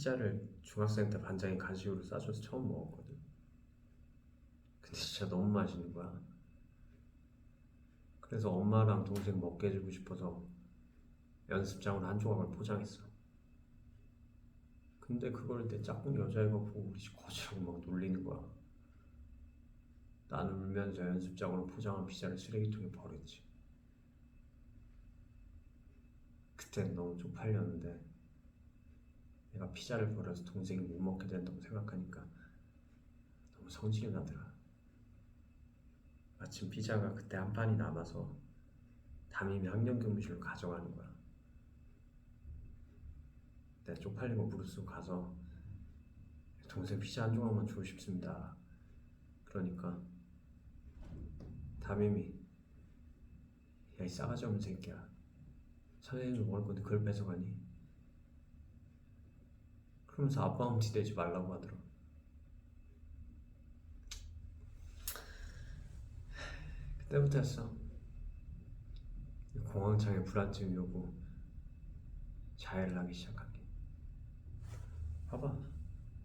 피자를 중학생 때 반장이 간식으로 싸줘서 처음 먹었거든. 근데 진짜 너무 맛있는 거야. 그래서 엄마랑 동생 먹게 해주고 싶어서 연습장으로 한 조각을 포장했어. 근데 그걸 내 짝꿍 여자애가 보고 우리 집 거지라고 막 놀리는 거야. 나는 울면서 연습장으로 포장한 피자를 쓰레기통에 버렸지. 그땐 너무 쪽팔렸는데 피자를 버려서 동생이 못 먹게 된다고 생각하니까 너무 성질이 나더라. 마침 피자가 그때 한 판이 남아서 담임이 학년교무실로 가져가는 거야. 내가 쪽팔리고 무릎쓰고 가서 동생 피자 한 조각만 주고 싶습니다. 그러니까 담임이 야 이 싸가지 없는 새끼야 선생님이 먹을 건데 그걸 뺏어가니? 그러면서 아빠 홈티 대지 말라고 하더라. 그때부터였어. 공황장애 불안증이 오고 자해를 하기 시작한 게. 봐봐